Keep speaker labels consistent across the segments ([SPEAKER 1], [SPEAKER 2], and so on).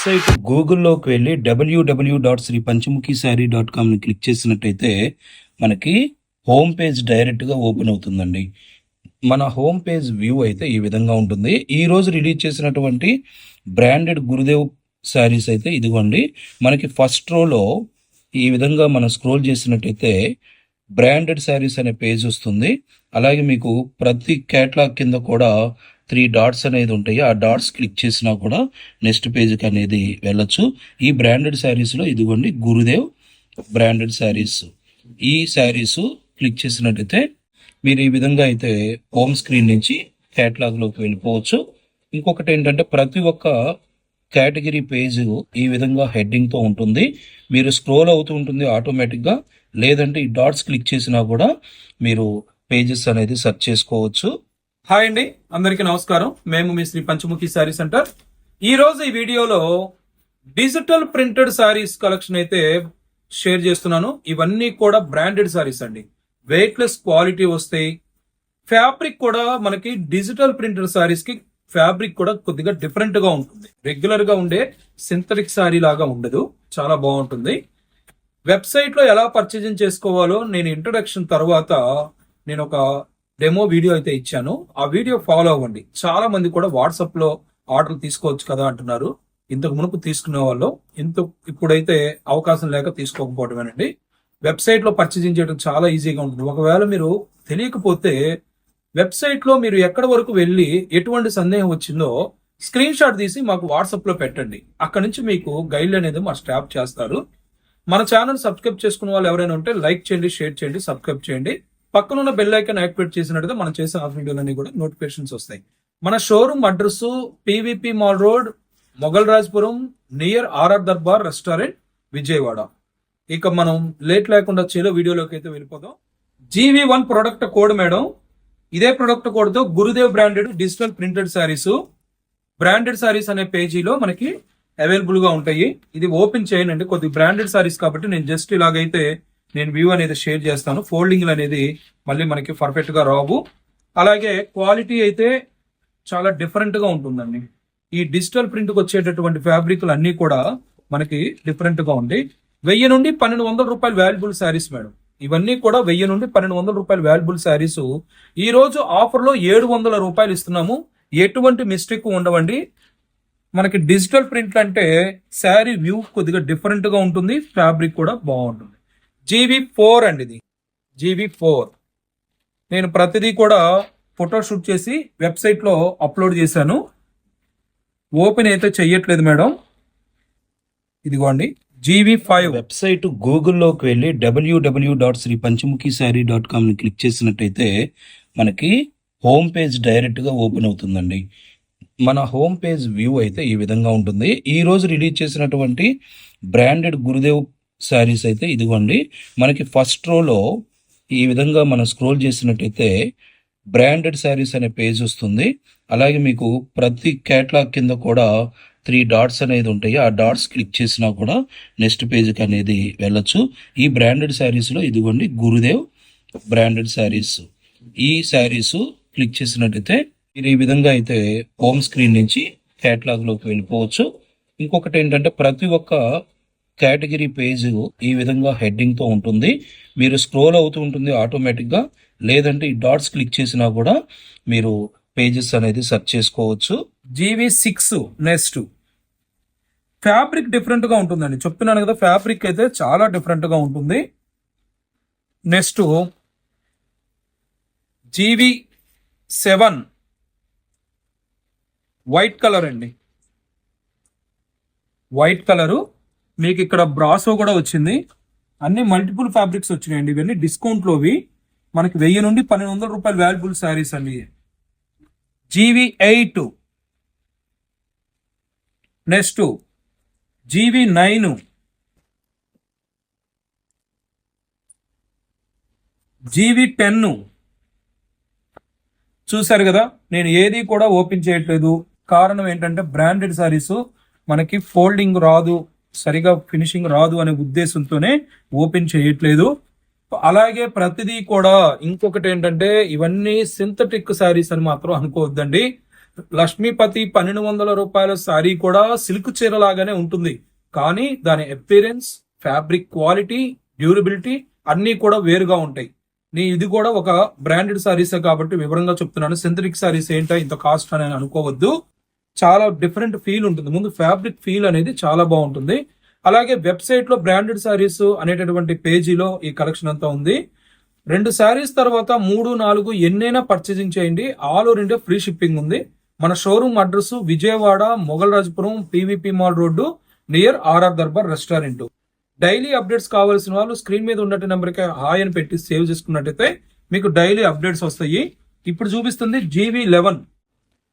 [SPEAKER 1] Website గూగుల్లోకి వెళ్ళి W W dot Sri Panchamukhi sari dot కామ్ని click చేసినట్టయితే మనకి హోమ్ పేజ్ డైరెక్ట్గా ఓపెన్ అవుతుందండి. మన హోమ్ పేజ్ వ్యూ అయితే ఈ విధంగా ఉంటుంది. ఈ రోజు రిలీజ్ చేసినటువంటి బ్రాండెడ్ గురుదేవ్ శారీస్ అయితే ఇదిగోండి. మనకి ఫస్ట్ రోలో ఈ విధంగా మనం స్క్రోల్ చేసినట్టయితే బ్రాండెడ్ శారీస్ అనే పేజ్ వస్తుంది. అలాగే మీకు ప్రతి కేటలాగ్ కింద కూడా త్రీ డాట్స్ అనేది ఉంటాయి. ఆ డాట్స్ క్లిక్ చేసినా కూడా నెక్స్ట్ పేజ్కి అనేది వెళ్ళొచ్చు. ఈ బ్రాండెడ్ శారీస్లో ఇదిగోండి గురుదేవ్ బ్రాండెడ్ శారీస్. ఈ శారీస్ క్లిక్ చేసినట్టయితే మీరు ఈ విధంగా అయితే హోమ్ స్క్రీన్ నుంచి కేటలాగ్లోకి వెళ్ళిపోవచ్చు. ఇంకొకటి ఏంటంటే ప్రతి ఒక్క కేటగిరీ పేజ్ ఈ విధంగా హెడ్డింగ్తో ఉంటుంది. మీరు స్క్రోల్ అవుతూ ఉంటుంది ఆటోమేటిక్గా లేదంటే ఈ డాట్స్ క్లిక్ చేసినా కూడా మీరు పేజెస్ అనేది సెర్చ్ చేసుకోవచ్చు.
[SPEAKER 2] హాయ్ అండి అందరికీ నమస్కారం. మేము మీ శ్రీ పంచముఖి శారీ సెంటర్. ఈ రోజు ఈ వీడియోలో డిజిటల్ ప్రింటెడ్ శారీస్ కలెక్షన్ అయితే షేర్ చేస్తున్నాను. ఇవన్నీ కూడా బ్రాండెడ్ శారీస్ అండి. వెయిట్లెస్ క్వాలిటీ వస్తాయి ఫ్యాబ్రిక్ కూడా మనకి డిజిటల్ ప్రింటెడ్ శారీస్కి ఫ్యాబ్రిక్ కూడా కొద్దిగా డిఫరెంట్గా ఉంటుంది. రెగ్యులర్గా ఉండే సింథటిక్ శారీ లాగా ఉండదు. చాలా బాగుంటుంది. వెబ్సైట్లో ఎలా పర్చేజింగ్ చేసుకోవాలో నేను ఇంట్రొడక్షన్ తర్వాత నేను ఒక డెమో వీడియో అయితే ఇచ్చాను. ఆ వీడియో ఫాలో అవ్వండి. చాలా మంది కూడా వాట్సాప్లో ఆర్డర్ తీసుకోవచ్చు కదా అంటున్నారు. ఇంతకు మునుపు తీసుకునే వాళ్ళు ఇంత ఇప్పుడైతే అవకాశం లేక తీసుకోకపోవడమేనండి. వెబ్సైట్లో పర్చేజింగ్ చేయడం చాలా ఈజీగా ఉంటుంది. ఒకవేళ మీరు తెలియకపోతే వెబ్సైట్లో మీరు ఎక్కడి వరకు వెళ్ళి ఎటువంటి సందేహం వచ్చిందో స్క్రీన్ షాట్ తీసి మాకు వాట్సాప్లో పెట్టండి. అక్కడ నుంచి మీకు గైడ్ అనేది మా స్టాఫ్ చేస్తారు. మన ఛానల్ సబ్స్క్రైబ్ చేసుకున్న వాళ్ళు ఎవరైనా ఉంటే లైక్ చేయండి షేర్ చేయండి సబ్స్క్రైబ్ చేయండి. పక్కనున్న బెల్ ఐకాన్ యాక్టివేట్ చేసినట్టు మనం చేసే ఆ వీడియోలన్నీ కూడా నోటిఫికేషన్స్ వస్తాయి. మన showroom address P V P mall road Mughal Rajpuram near R R Darbar restaurant Vijayawada. ఇక మనం లేట్ లేకుండా చేలో వీడియోలోకి అయితే వెళ్ళిపోదాం. G V one product code madam. ఇదే ప్రొడక్ట్ కోడ్తో Gurudev branded digital printed saris branded saris అనే పేజీలో మనకి అవైలబుల్గా ఉంటాయి. ఇది ఓపెన్ చేయనండి కొద్ది బ్రాండెడ్ శారీస్ కాబట్టి నేను జస్ట్ ఇలాగైతే నేను వ్యూ అనేది షేర్ చేస్తాను. ఫోల్డింగ్ అనేది మళ్ళీ మనకి పర్ఫెక్ట్గా రావు. అలాగే క్వాలిటీ అయితే చాలా డిఫరెంట్గా ఉంటుందండి. ఈ డిజిటల్ ప్రింట్కి వచ్చేటటువంటి ఫ్యాబ్రిక్లు అన్నీ కూడా మనకి డిఫరెంట్గా ఉంది వెయ్యి నుండి పన్నెండు వందల రూపాయలు వాల్యుబుల్ శారీస్ మేడం. ఇవన్నీ కూడా వెయ్యి నుండి పన్నెండు వందల రూపాయలు వాల్యుబుల్ శారీస్ ఈరోజు ఆఫర్లో ఏడు వందల రూపాయలు ఇస్తున్నాము. ఎటువంటి మిస్టేక్ ఉండవండి. మనకి డిజిటల్ ప్రింట్ అంటే శారీ వ్యూ కొద్దిగా డిఫరెంట్గా ఉంటుంది. ఫ్యాబ్రిక్ కూడా బాగుంటుంది. జీబీ ఫోర్ అండి ఇది. జీబీ ఫోర్ నేను ప్రతిదీ కూడా ఫోటో షూట్ చేసి వెబ్సైట్లో అప్లోడ్ చేశాను. ఓపెన్ అయితే చెయ్యట్లేదు మేడం. ఇదిగోండి. జీవీ ఫైవ్
[SPEAKER 1] వెబ్సైట్ గూగుల్లోకి వెళ్ళి W W dot Sri Panchamukhi sari dot కామ్ని click చేసినట్టయితే మనకి హోమ్ పేజ్ డైరెక్ట్గా ఓపెన్ అవుతుందండి. మన హోమ్ పేజ్ వ్యూ అయితే ఈ విధంగా ఉంటుంది. ఈరోజు రిలీజ్ చేసినటువంటి బ్రాండెడ్ గురుదేవ్ శారీస్ అయితే ఇదిగోండి. మనకి ఫస్ట్ రోలో ఈ విధంగా మనం స్క్రోల్ చేసినట్టయితే బ్రాండెడ్ శారీస్ అనే పేజ్ వస్తుంది. అలాగే మీకు ప్రతి కేటలాగ్ కింద కూడా త్రీ డాట్స్ అనేది ఉంటాయి. ఆ డాట్స్ క్లిక్ చేసినా కూడా నెక్స్ట్ పేజ్కి అనేది వెళ్ళొచ్చు. ఈ బ్రాండెడ్ శారీస్లో ఇదిగోండి గురుదేవ్ బ్రాండెడ్ శారీస్. ఈ శారీస్ క్లిక్ చేసినట్టయితే మీరు ఈ విధంగా అయితే హోమ్ స్క్రీన్ నుంచి కేటలాగ్లోకి వెళ్ళిపోవచ్చు. ఇంకొకటి ఏంటంటే ప్రతి ఒక్క కేటగిరీ పేజ్ ఈ విధంగా హెడ్డింగ్తో ఉంటుంది. మీరు స్క్రోల్ అవుతూ ఉంటుంది ఆటోమేటిక్గా. లేదంటే ఈ డాట్స్ క్లిక్ చేసినా కూడా మీరు పేజెస్ అనేది సెర్చ్ చేసుకోవచ్చు.
[SPEAKER 2] జీవి సిక్స్ నెక్స్ట్. ఫ్యాబ్రిక్ డిఫరెంట్గా ఉంటుందండి. చెప్తున్నాను కదా ఫ్యాబ్రిక్ అయితే చాలా డిఫరెంట్గా ఉంటుంది. Next. G V seven. White colour అండి. White colour. మీకు ఇక్కడ బ్రాసో కూడా వచ్చింది. అన్ని మల్టిపుల్ ఫ్యాబ్రిక్స్ వచ్చినాయండి. ఇవన్నీ డిస్కౌంట్లోవి మనకి వెయ్యి నుండి పన్నెండు వందల రూపాయలు వాల్యుబుల్ శారీస్ అండి G V eight next G V nine G V ten చూశారు కదా? నేను ఏది కూడా ఓపెన్ చేయట్లేదు. కారణం ఏంటంటే బ్రాండెడ్ సారీస్ మనకి ఫోల్డింగ్ రాదు. సరిగా ఫినిషింగ్ రాదు అనే ఉద్దేశంతోనే ఓపెన్ చేయట్లేదు. అలాగే ప్రతిదీ కూడా ఇంకొకటి ఏంటంటే ఇవన్నీ సింథటిక్ శారీస్ అని మాత్రం అనుకోవద్దండి. లక్ష్మీపతి పన్నెండు వందల రూపాయల శారీ కూడా సిల్క్ చీర లాగానే ఉంటుంది. కానీ దాని అపీరెన్స్ ఫ్యాబ్రిక్ క్వాలిటీ డ్యూరబిలిటీ అన్నీ కూడా వేరుగా ఉంటాయి. నీ ఇది కూడా ఒక బ్రాండెడ్ శారీసే కాబట్టి వివరంగా చెప్తున్నాను. సింథటిక్ శారీస్ ఏంటో? ఇంత కాస్ట్ అని అనుకోవద్దు. చాలా డిఫరెంట్ ఫీల్ ఉంటుంది. ముందు ఫ్యాబ్రిక్ ఫీల్ అనేది చాలా బాగుంటుంది. అలాగే వెబ్సైట్లో బ్రాండెడ్ శారీస్ అనేటటువంటి పేజీలో ఈ కలెక్షన్ అంతా ఉంది. రెండు శారీస్ తర్వాత మూడు నాలుగు ఎన్నైనా పర్చేసింగ్ చేయండి. All over India free shipping ఉంది. మన showroom address Vijayawada Mughal Rajapuram P V P mall road near R R Darbar restaurant daily updates కావాల్సిన వాళ్ళు స్క్రీన్ మీద ఉన్నట్టు నెంబర్కి హాయ్ అని పెట్టి సేవ్ చేసుకున్నట్టయితే మీకు డైలీ అప్డేట్స్ వస్తాయి. ఇప్పుడు చూపిస్తుంది G V eleven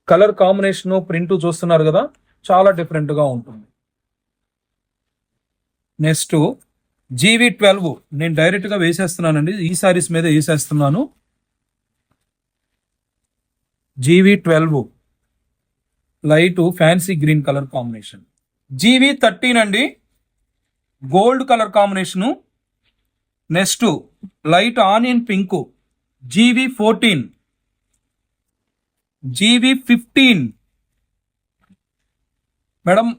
[SPEAKER 2] colour combination print చూస్తున్నారు కదా చాలా డిఫరెంట్గా ఉంటుంది. నెక్స్ట్ జీవీ ట్వెల్వ్ నేను డైరెక్ట్గా వేసేస్తున్నానండి ఈ సారీస్ మీద వేసేస్తున్నాను. G V twelve light fancy green colour combination. G V thirteen అండి gold colour combination. Next light onion pink G V fourteen G V fifteen. Madam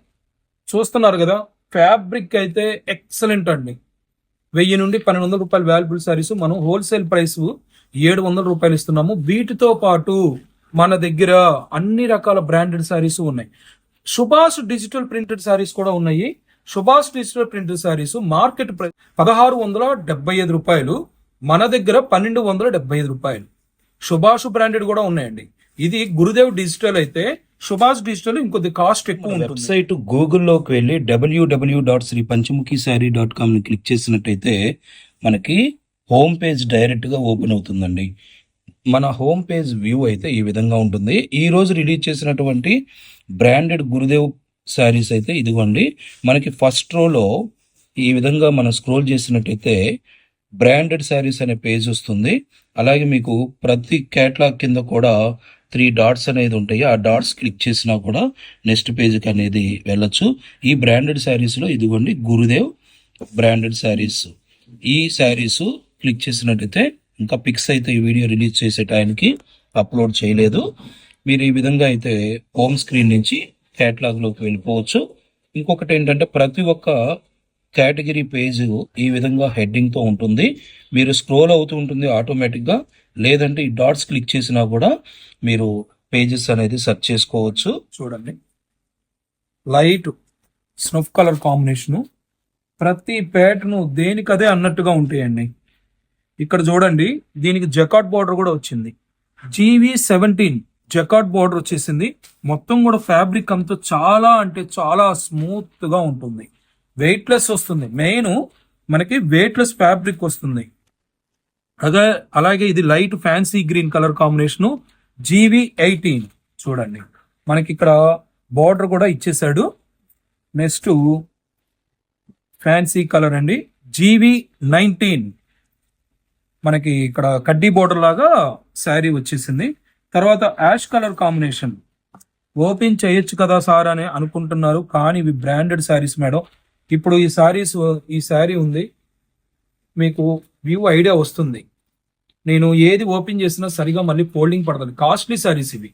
[SPEAKER 2] చూస్తున్నారు కదా ఫ్యాబ్రిక్ అయితే ఎక్సలెంట్ అండి. వెయ్యి నుండి పన్నెండు వందల రూపాయల వాల్యుబుల్ సారీస్ మనం హోల్సేల్ ప్రైస్ ఏడు వందల రూపాయలు ఇస్తున్నాము. వీటితో పాటు మన దగ్గర అన్ని రకాల బ్రాండెడ్ సారీస్ ఉన్నాయి. సుభాష్ డిజిటల్ ప్రింటెడ్ సారీస్ కూడా ఉన్నాయి. Subhash digital printed saris market price పదహారు వందల డెబ్బై ఐదు రూపాయలు. మన దగ్గర పన్నెండు వందల డెబ్బై ఐదు రూపాయలు. సుభాష్ బ్రాండెడ్ కూడా ఉన్నాయండి. ఇది గురుదేవ్ డిజిటల్ అయితే సుభాష్ డిజిటల్ ఇంకొద్ది కాస్ట్ ఎక్కువ
[SPEAKER 1] వెబ్సైట్ గూగుల్లోకి వెళ్ళి W W dot Sri Panchamukhi sari dot కామ్ని click చేసినట్టయితే మనకి హోమ్ పేజ్ డైరెక్ట్గా ఓపెన్ అవుతుందండి. మన హోమ్ పేజ్ వ్యూ అయితే ఈ విధంగా ఉంటుంది. ఈ రోజు రిలీజ్ చేసినటువంటి బ్రాండెడ్ గురుదేవ్ శారీస్ అయితే ఇదిగోండి. మనకి ఫస్ట్ రోలో ఈ విధంగా మనం స్క్రోల్ చేసినట్టయితే బ్రాండెడ్ శారీస్ అనే పేజ్ వస్తుంది. అలాగే మీకు ప్రతి క్యాట్లాగ్ కింద కూడా త్రీ డాట్స్ అనేది ఉంటాయి. ఆ డాట్స్ క్లిక్ చేసినా కూడా నెక్స్ట్ పేజ్కి అనేది వెళ్ళొచ్చు. ఈ బ్రాండెడ్ శారీస్లో ఇదిగోండి గురుదేవ్ బ్రాండెడ్ శారీస్. ఈ శారీస్ క్లిక్ చేసినట్టయితే ఇంకా పిక్స్ అయితే ఈ వీడియో రిలీజ్ చేసే టైంకి అప్లోడ్ చేయలేదు. మీరు ఈ విధంగా అయితే హోమ్ స్క్రీన్ నుంచి క్యాట్లాగ్లోకి వెళ్ళిపోవచ్చు. ఇంకొకటి ఏంటంటే ప్రతి ఒక్క కేటగిరీ పేజ్ ఈ విధంగా హెడ్డింగ్తో ఉంటుంది. మీరు స్క్రోల్ అవుతూ ఉంటుంది ఆటోమేటిక్గా లేదంటే ఈ డాట్స్ క్లిక్ చేసినా కూడా మీరు పేజెస్ అనేది సెర్చ్ చేసుకోవచ్చు.
[SPEAKER 2] చూడండి. లైట్ స్నఫ్ కలర్ కాంబినేషను ప్రతి ప్యాటర్న్ దేనికదే అన్నట్టుగా ఉంటాయండి. ఇక్కడ చూడండి దీనికి జకాట్ బార్డర్ కూడా వచ్చింది. జీవీ సెవెంటీన్ జకాట్ బార్డర్ వచ్చేసింది. మొత్తం కూడా ఫ్యాబ్రిక్ అంతా చాలా అంటే చాలా స్మూత్గా ఉంటుంది. వెయిట్ వెయిట్లెస్ వస్తుంది. మెయిన్ మనకి వెయిట్లెస్ ఫ్యాబ్రిక్ వస్తుంది. అదే అలాగే ఇది light fancy green colour combination G V eighteen చూడండి. మనకి ఇక్కడ బార్డర్ కూడా ఇచ్చేసాడు నెక్స్ట్ ఫ్యాన్సీ కలర్ అండి. జీవీ నైన్టీన్ మనకి ఇక్కడ కడ్డీ బోర్డర్ లాగా శారీ వచ్చేసింది. తర్వాత యాష్ కలర్ కాంబినేషన్ ఓపెన్ చేయొచ్చు కదా సార్ అని అనుకుంటున్నారు కానీ ఇవి బ్రాండెడ్ శారీస్ మేడం. ఇప్పుడు ఈ శారీస్ ఈ శారీ ఉంది. మీకు వ్యూ ఐడియా వస్తుంది. నేను ఏది ఓపెన్ చేసినా సరిగా మళ్ళీ ఫోల్డింగ్ పడుతుంది కాస్ట్లీ శారీస్ ఇవి.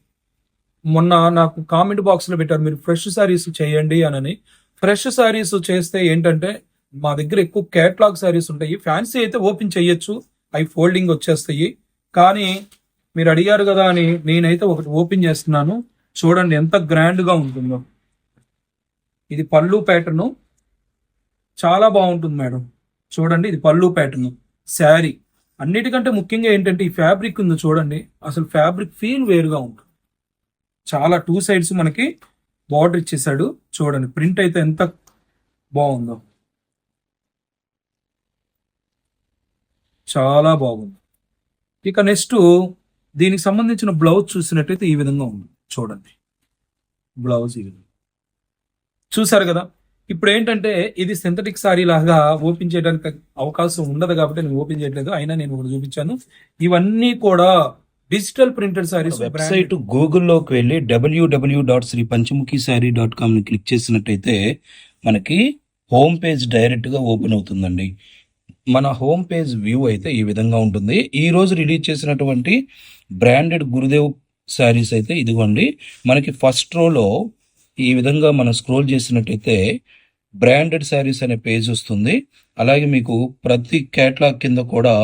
[SPEAKER 2] మొన్న నాకు కామెంట్ బాక్స్లో పెట్టారు మీరు ఫ్రెష్ శారీస్ చేయండి అనని. ఫ్రెష్ శారీస్ చేస్తే ఏంటంటే మా దగ్గర ఎక్కువ కేటలాగ్ శారీస్ ఉంటాయి. ఫ్యాన్సీ అయితే ఓపెన్ చేయొచ్చు. అవి ఫోల్డింగ్ వచ్చేస్తాయి. కానీ మీరు అడిగారు కదా అని నేనైతే ఒకటి ఓపెన్ చేస్తున్నాను. చూడండి ఎంత గ్రాండ్గా ఉంటుందో. ఇది పళ్ళు ప్యాటర్ను చాలా బాగుంటుంది మేడం. చూడండి ఇది పళ్ళు ప్యాటర్న్ శారీ. అన్నిటికంటే ముఖ్యంగా ఏంటంటే ఈ ఫ్యాబ్రిక్ ఉంది చూడండి. అసలు ఫ్యాబ్రిక్ ఫీల్ వేరుగా ఉంటుంది. చాలా టూ సైడ్స్ మనకి బార్డర్ ఇచ్చేసాడు చూడండి ప్రింట్ అయితే ఎంత బాగుందో. చాలా బాగుంది. ఇక నెక్స్ట్ దీనికి సంబంధించిన బ్లౌజ్ చూసినట్టయితే ఈ విధంగా ఉంది. చూడండి. బ్లౌజ్ ఈ విధంగా. చూసారు కదా? ఇప్పుడు ఏంటంటే ఇది సింథటిక్ సారీ లాగా ఓపెన్ చేయడానికి అవకాశం ఉండదు కాబట్టి నేను ఓపెన్ చేయట్లేదు. అయినా నేను ఒకటి చూపించాను. ఇవన్నీ కూడా డిజిటల్ ప్రింటెడ్ సారీస్
[SPEAKER 1] వెబ్సైట్ గూగుల్లోకి వెళ్ళి W W dot Sri Panchamukhi sari dot కామ్ని click చేసినట్టయితే మనకి హోమ్ పేజ్ డైరెక్ట్గా ఓపెన్ అవుతుందండి. మన హోమ్ పేజ్ వ్యూ అయితే ఈ విధంగా ఉంటుంది. ఈ రోజు రిలీజ్ చేసినటువంటి బ్రాండెడ్ గురుదేవ్ శారీస్ అయితే ఇదిగోండి. మనకి ఫస్ట్ రోలో ఈ విధంగా మనం స్క్రోల్ చేసినట్టయితే బ్రాండెడ్ శారీస్ అనే పేజ్ వస్తుంది. అలాగే మీకు ప్రతి కేటలాగ్ కింద కూడా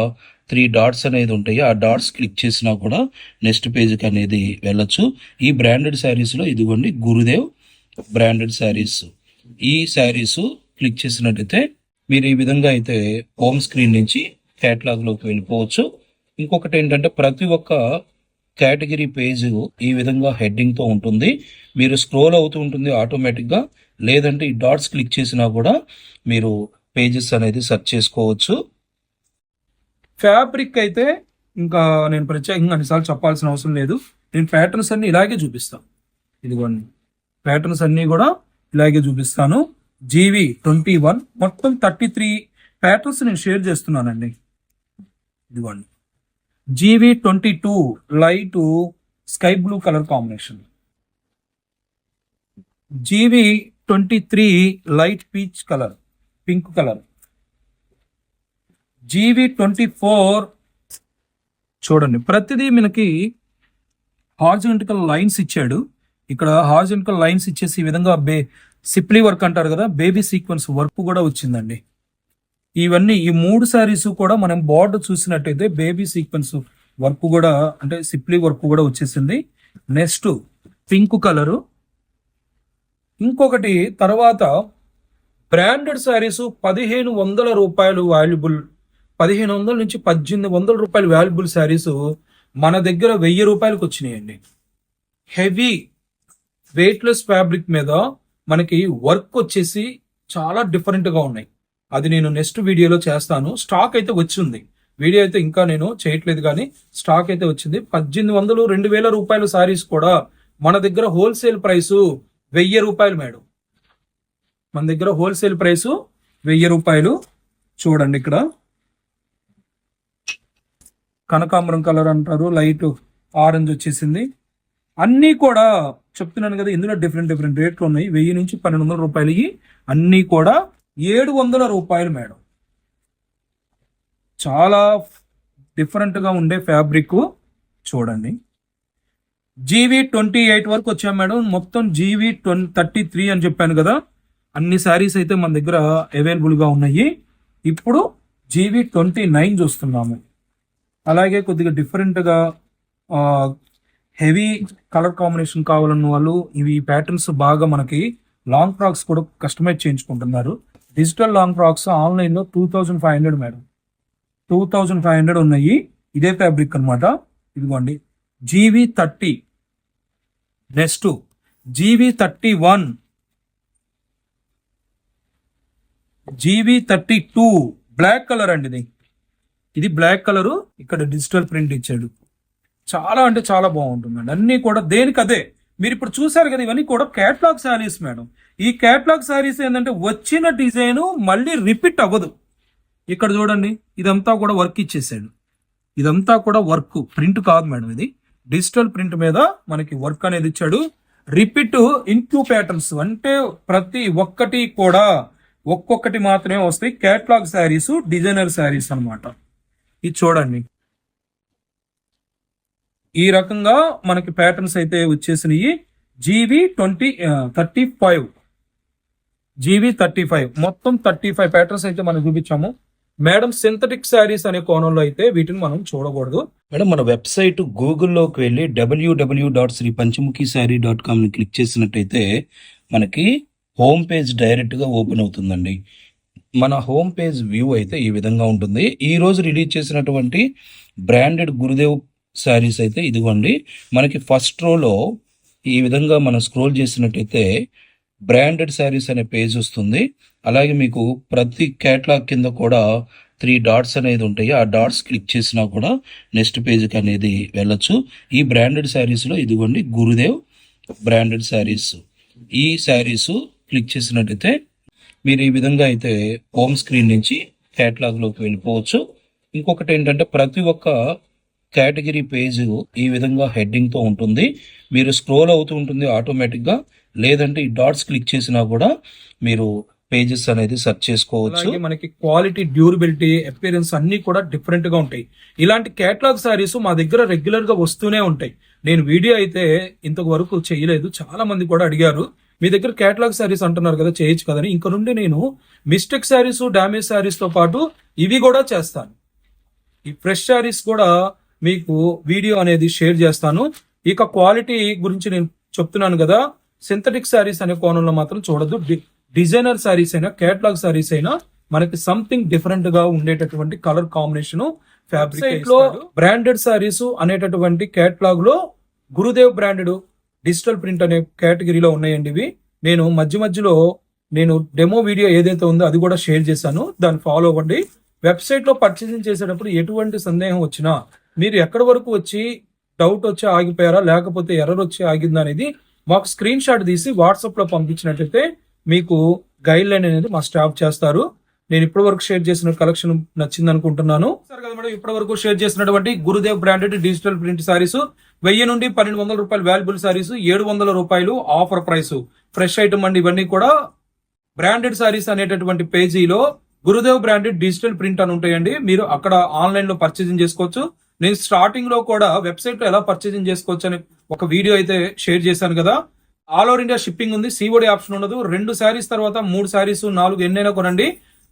[SPEAKER 1] త్రీ డాట్స్ అనేది ఉంటాయి. ఆ డాట్స్ క్లిక్ చేసినా కూడా నెక్స్ట్ పేజ్కి అనేది వెళ్ళొచ్చు. ఈ బ్రాండెడ్ శారీస్లో ఇదిగోండి గురుదేవ్ బ్రాండెడ్ శారీస్. ఈ శారీస్ క్లిక్ చేసినట్టయితే మీరు ఈ విధంగా అయితే హోమ్ స్క్రీన్ నుంచి క్యాట్లాగ్లోకి వెళ్ళిపోవచ్చు. ఇంకొకటి ఏంటంటే ప్రతి ఒక్క కేటగిరీ పేజ్ ఈ విధంగా హెడ్డింగ్తో ఉంటుంది. మీరు స్క్రోల్ అవుతూ ఉంటుంది ఆటోమేటిక్గా లేదంటే ఈ డాట్స్ క్లిక్ చేసినా కూడా మీరు పేజెస్ అనేది సెర్చ్ చేసుకోవచ్చు.
[SPEAKER 2] ఫ్యాబ్రిక్ అయితే ఇంకా నేను ప్రత్యేకంగా అన్నిసార్లు చెప్పాల్సిన అవసరం లేదు. నేను ప్యాటర్న్స్ అన్ని ఇలాగే చూపిస్తాను. ఇదిగోండి. ప్యాటర్న్స్ అన్నీ కూడా ఇలాగే చూపిస్తాను. జీవి ట్వంటీ వన్ మొత్తం థర్టీ త్రీ ప్యాటర్న్స్ నేను షేర్ చేస్తున్నానండి. ఇదిగోండి. G V twenty two light sky blue colour combination. G V twenty three light peach colour pink colour. G V twenty four చూడండి ప్రతిదీ మనకి హార్జెంటికల్ లైన్స్ ఇచ్చాడు. ఇక్కడ హార్జెంటికల్ లైన్స్ ఇచ్చేసి ఈ విధంగా బే సిప్లీ వర్క్ అంటారు కదా బేబీ సీక్వెన్స్ వర్క్ కూడా వచ్చిందండి. ఇవన్నీ ఈ మూడు శారీస్ కూడా మనం బార్డర్ చూసినట్టయితే బేబీ సీక్వెన్స్ వర్క్ కూడా అంటే సిప్లీ వర్క్ కూడా వచ్చేసింది. Next pink colour. ఇంకొకటి తర్వాత బ్రాండెడ్ శారీస్ పదిహేను వందల రూపాయలు వాల్యుబుల్ పదిహేను వందల నుంచి పద్దెనిమిది వందల రూపాయలు వాల్యుబుల్ శారీస్ మన దగ్గర వెయ్యి రూపాయలకు వచ్చినాయండి. హెవీ వెయిట్లెస్ ఫ్యాబ్రిక్ మీద మనకి వర్క్ వచ్చేసి చాలా డిఫరెంట్గా ఉన్నాయి. అది నేను నెక్స్ట్ వీడియోలో చేస్తాను. స్టాక్ అయితే వచ్చింది. వీడియో అయితే ఇంకా నేను చేయట్లేదు కానీ స్టాక్ అయితే వచ్చింది. పద్దెనిమిది వందలు రెండు వేల రూపాయల సారీస్ కూడా. మన దగ్గర హోల్సేల్ ప్రైస్ వెయ్యి రూపాయలు మేడం. మన దగ్గర హోల్సేల్ ప్రైస్ వెయ్యి రూపాయలు. చూడండి ఇక్కడ. కనకాంబరం కలర్ అంటారు. లైట్ ఆరెంజ్ వచ్చేసింది. అన్నీ కూడా చెప్తున్నాను కదా ఇందులో డిఫరెంట్ డిఫరెంట్ రేట్లు ఉన్నాయి. వెయ్యి నుంచి పన్నెండు వందల రూపాయలు. అన్నీ కూడా ఏడు వందల రూపాయలు మేడం. చాలా డిఫరెంట్గా ఉండే ఫ్యాబ్రిక్ చూడండి. జీవీ ట్వంటీ ఎయిట్ వరకు వచ్చాం మేడం. మొత్తం జీవీ ట్వంటీ థర్టీ త్రీ అని చెప్పాను కదా. అన్ని శారీస్ అయితే మన దగ్గర అవైలబుల్గా ఉన్నాయి. ఇప్పుడు జీవీ ట్వంటీ నైన్ చూస్తున్నాము. అలాగే కొద్దిగా డిఫరెంట్గా హెవీ కలర్ కాంబినేషన్ కావాలన్న వాళ్ళు ఇవి ప్యాటర్న్స్ బాగా మనకి లాంగ్ ఫ్రాక్స్ కూడా కస్టమైజ్ చేయించుకుంటున్నారు. డిజిటల్ లాంగ్ ఫ్రాక్స్ ఆన్లైన్లో two thousand five hundred madam two thousand five hundred ఉన్నాయి. ఇదే ఫ్యాబ్రిక్ అన్నమాట. ఇదిగోండి. G V thirty next G V thirty one G V thirty two black colour అండి ఇది. ఇది బ్లాక్ కలర్ ఇక్కడ డిజిటల్ ప్రింట్ ఇచ్చాడు. చాలా అంటే చాలా బాగుంటుందండి అన్నీ కూడా దేనికి అదే మీరు ఇప్పుడు చూసారు కదా ఇవన్నీ కూడా క్యాట్లాగ్ శారీస్ మేడం ఈ క్యాట్లాగ్ శారీస్ ఏంటంటే వచ్చిన డిజైన్ మళ్ళీ రిపీట్ అవ్వదు. ఇక్కడ చూడండి ఇదంతా కూడా వర్క్ ఇచ్చేసాడు. ఇదంతా కూడా వర్క్ ప్రింట్ కాదు మేడం ఇది. డిజిటల్ ప్రింట్ మీద మనకి వర్క్ అనేది ఇచ్చాడు. రిపీట్ ఇంటూ ప్యాటర్న్స్ అంటే ప్రతి ఒక్కటి కూడా ఒక్కొక్కటి మాత్రమే వస్తాయి. క్యాట్లాగ్ శారీస్ డిజైనర్ శారీస్ అన్నమాట. ఇది చూడండి. ఈ రకంగా మనకి ప్యాటర్న్స్ అయితే వచ్చేసినాయి. G V twenty thirty five G V thirty five మొత్తం థర్టీ ఫైవ్ ప్యాటర్న్స్ అయితే మనం చూపించాము. మేడం సింథటిక్ శారీస్ అనే కోణంలో అయితే వీటిని మనం చూడకూడదు.
[SPEAKER 1] మేడం మన వెబ్సైట్ గూగుల్లోకి వెళ్ళి W W dot Sri Panchamukhi sari dot కామ్ని click చేసినట్టయితే మనకి హోమ్ పేజ్ డైరెక్ట్గా ఓపెన్ అవుతుందండి. మన హోమ్ పేజ్ వ్యూ అయితే ఈ విధంగా ఉంటుంది. ఈ రోజు రిలీజ్ చేసినటువంటి బ్రాండెడ్ గురుదేవ్ శారీస్ అయితే ఇదిగోండి. మనకి ఫస్ట్ రోలో ఈ విధంగా మనం స్క్రోల్ చేసినట్టయితే బ్రాండెడ్ శారీస్ అనే పేజ్ వస్తుంది. అలాగే మీకు ప్రతి కేటలాగ్ కింద కూడా త్రీ డాట్స్ అనేది ఉంటాయి. ఆ డాట్స్ క్లిక్ చేసినా కూడా నెక్స్ట్ పేజ్కి అనేది వెళ్ళచ్చు. ఈ బ్రాండెడ్ శారీస్లో ఇదిగోండి గురుదేవ్ బ్రాండెడ్ శారీస్. ఈ శారీస్ క్లిక్ చేసినట్టయితే మీరు ఈ విధంగా అయితే హోమ్ స్క్రీన్ నుంచి కేటలాగ్లోకి వెళ్ళిపోవచ్చు. ఇంకొకటి ఏంటంటే ప్రతి ఒక్క కేటగిరీ పేజ్ ఈ విధంగా హెడ్డింగ్తో ఉంటుంది. మీరు స్క్రోల్ అవుతూ ఉంటుంది ఆటోమేటిక్గా. లేదంటే ఈ డాట్స్ క్లిక్ చేసినా కూడా మీరు పేజెస్ అనేది సెర్చ్ చేసుకోవచ్చు.
[SPEAKER 2] మనకి క్వాలిటీ డ్యూరబిలిటీ అపియరెన్స్ అన్ని కూడా డిఫరెంట్గా ఉంటాయి. ఇలాంటి కేటలాగ్ సారీస్ మా దగ్గర రెగ్యులర్గా వస్తూనే ఉంటాయి. నేను వీడియో అయితే ఇంతవరకు చేయలేదు. చాలా మంది కూడా అడిగారు మీ దగ్గర కేటలాగ్ శారీస్ అంటున్నారు కదా చేయొచ్చు కదని ఇంక నుండి నేను మిస్టేక్ శారీస్ డామేజ్ శారీస్తో పాటు ఇవి కూడా చేస్తాను. ఈ ఫ్రెష్ శారీస్ కూడా మీకు వీడియో అనేది షేర్ చేస్తాను. ఇక క్వాలిటీ గురించి నేను చెప్తున్నాను కదా. సింథటిక్ శారీస్ అనే కోణంలో మాత్రం చూడొద్దు. డి- డిజైనర్ శారీస్ అయినా కేటలాగ్ శారీస్ అయినా మనకి సంథింగ్ డిఫరెంట్గా ఉండేటటువంటి కలర్ కాంబినేషన్ ఫ్యాబ్రిక్లో బ్రాండెడ్ శారీస్ అనేటటువంటి కేటలాగ్లో గురుదేవ్ బ్రాండెడ్ డిజిటల్ ప్రింట్ అనే కేటగిరీలో ఉన్నాయండి ఇవి. నేను మధ్య మధ్యలో నేను డెమో వీడియో ఏదైతే ఉందో అది కూడా షేర్ చేశాను. దాన్ని ఫాలో అవ్వండి. వెబ్సైట్లో పర్చేసింగ్ చేసేటప్పుడు ఎటువంటి సందేహం వచ్చినా మీరు ఎక్కడి వరకు వచ్చి డౌట్ వచ్చి ఆగిపోయారా లేకపోతే ఎర్రర్ వచ్చి ఆగిందా అనేది మాకు స్క్రీన్ షాట్ తీసి వాట్సాప్లో పంపించినట్లయితే మీకు గైడ్ లైన్ అనేది మా స్టాఫ్ చేస్తారు. నేను ఇప్పటి వరకు షేర్ చేసిన కలెక్షన్ నచ్చింది అనుకుంటున్నాను సరే కదా మేడం ఇప్పటి వరకు షేర్ చేసినటువంటి Gurudev branded digital print saris వెయ్యి నుండి పన్నెండు వందల రూపాయలు వాల్యుబుల్ సారీస్ ఏడు వందల రూపాయలు ఆఫర్ ప్రైస్ ఫ్రెష్ ఐటమ్ అండి ఇవన్నీ కూడా బ్రాండెడ్ సారీస్ అనేటటువంటి పేజీలో గురుదేవ్ బ్రాండెడ్ డిజిటల్ ప్రింట్ అని ఉంటాయండి. మీరు అక్కడ ఆన్లైన్లో పర్చేసింగ్ చేసుకోవచ్చు. నేను స్టార్టింగ్లో కూడా వెబ్సైట్లో ఎలా పర్చేసింగ్ చేసుకోవచ్చు అని ఒక వీడియో అయితే షేర్ చేశాను కదా. ఆల్ ఓవర్ ఇండియా షిప్పింగ్ ఉంది. సిఓడి ఆప్షన్ ఉండదు. రెండు శారీస్ తర్వాత మూడు శారీస్ నాలుగు ఎన్నైనా కొనండి.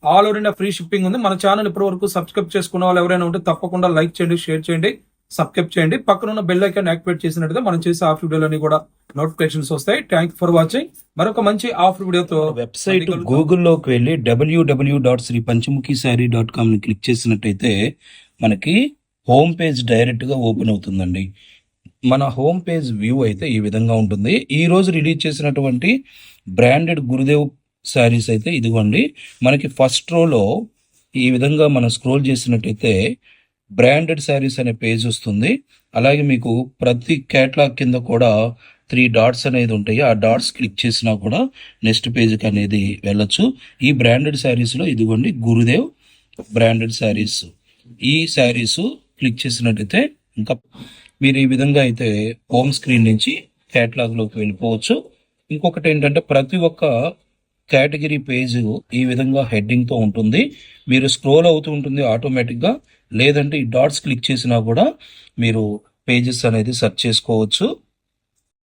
[SPEAKER 2] All over India free shipping ఉంది. మన ఛానల్ ఇప్పటి వరకు సబ్స్క్రైబ్ చేసుకున్న వాళ్ళు ఎవరైనా ఉంటే తప్పకుండా లైక్ చేయండి షేర్ చేయండి సబ్స్క్రైబ్ చేయండి. పక్కన ఉన్న బెల్ ఐకాన్ యాక్టివేట్ చేసినట్టు మనం చేసే ఆఫ్ వీడియోలన్నీ కూడా నోటిఫికేషన్స్ వస్తాయి. థ్యాంక్ ఫర్ వాచింగ్ మరొక మంచి ఆఫ్ వీడియోతో
[SPEAKER 1] వెబ్సైట్ గూగుల్లోకి వెళ్ళి W W dot Sri Panchamukhi sari dot కామ్ని click చేసినట్టయితే మనకి హోమ్ పేజ్ డైరెక్ట్గా ఓపెన్ అవుతుందండి. మన హోమ్ పేజ్ వ్యూ అయితే ఈ విధంగా ఉంటుంది. ఈ రోజు రిలీజ్ చేసినటువంటి బ్రాండెడ్ గురుదేవ్ శారీస్ అయితే ఇదిగోండి. మనకి ఫస్ట్ రోలో ఈ విధంగా మనం స్క్రోల్ చేసినట్టయితే బ్రాండెడ్ శారీస్ అనే పేజ్ వస్తుంది. అలాగే మీకు ప్రతి కేటలాగ్ కింద కూడా త్రీ డాట్స్ అనేది ఉంటాయి. ఆ డాట్స్ క్లిక్ చేసినా కూడా నెక్స్ట్ పేజ్కి అనేది వెళ్ళొచ్చు. ఈ బ్రాండెడ్ శారీస్లో ఇదిగోండి గురుదేవ్ బ్రాండెడ్ శారీస్. ఈ శారీస్ క్లిక్ చేసినట్టయితే ఇంకా మీరు ఈ విధంగా అయితే హోమ్ స్క్రీన్ నుంచి కేటలాగ్లోకి వెళ్ళిపోవచ్చు. ఇంకొకటి ఏంటంటే ప్రతి ఒక్క కేటగిరీ పేజ్ ఈ విధంగా హెడ్డింగ్తో ఉంటుంది. మీరు స్క్రోల్ అవుతూ ఉంటుంది ఆటోమేటిక్గా. లేదంటే ఈ డాట్స్ క్లిక్ చేసినా కూడా మీరు పేజెస్ అనేది సెర్చ్ చేసుకోవచ్చు.